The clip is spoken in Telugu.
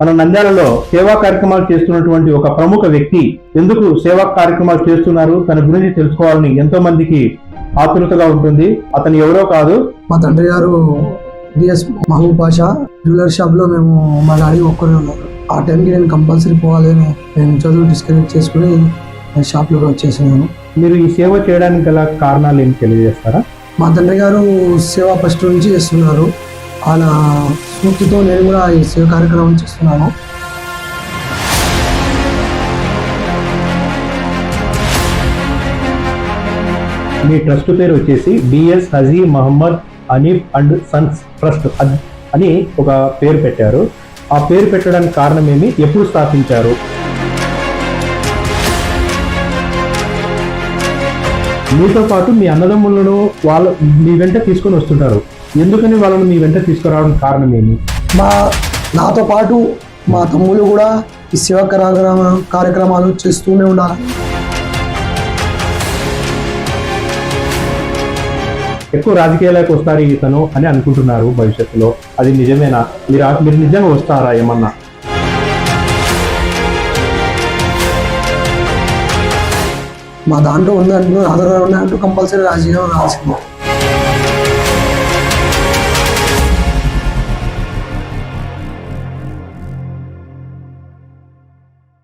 మన నంద్యాలలో సేవా కార్యక్రమాలు చేస్తున్నటువంటి ఒక ప్రముఖ వ్యక్తి. ఎందుకు సేవా కార్యక్రమాలు చేస్తున్నారు? తన గురించి తెలుసుకోవాలని ఎంతో మందికి ఆతురతగా ఉంటుంది. అతను ఎవరో కాదు. మా తండ్రి గారు డిఎస్ మహబూబ్ పాషా జ్యువెలరీ షాప్లో మేము మా డాడీ ఒక్కరే ఉన్నారు ఆ టైంకి నేను కంపల్సరీ పోవాలి అని నేను చదువు డిస్కనెక్ట్ చేసుకుని నేను షాప్లోకి వచ్చేసాను మీరు ఈ సేవ చేయడానికి గల కారణాలు ఏమి తెలియజేస్తారా? మా తండ్రి గారు సేవ ఫస్ట్ నుంచి చేస్తున్నారు. ఆయన స్ఫూర్తితో నేను కూడా ఈ సేవ కార్యక్రమం చేస్తున్నాను. మీ ట్రస్ట్ పేరు వచ్చేసి BS Haji Mohammed Hanif and sons trust అని ఒక పేరు పెట్టారు. ఆ పేరు పెట్టడానికి కారణం ఏమి? ఎప్పుడు స్థాపించారు? మీతో పాటు మీ అన్నదమ్ములను వాళ్ళ మీ వెంట తీసుకొని వస్తుంటారు. ఎందుకని వాళ్ళని మీ వెంట తీసుకురావడానికి కారణం ఏమి? మా నాతో పాటు మా తమ్ముళ్ళు కూడా ఈ సేవా కార్యక్రమ కార్యక్రమాలు చేస్తూనే ఉండాలి. ఎక్కువ రాజకీయాలకు వస్తారు ఇతను అని అనుకుంటున్నారు భవిష్యత్తులో. అది నిజమేనా? మీరు మీరు నిజంగా వస్తారా ఏమన్నా? మా దాంట్లో ఉందంటు ఆధార్ కార్డు ఉన్నాయంటూ కంపల్సరీ రాజీనామా రావాల్సిందే.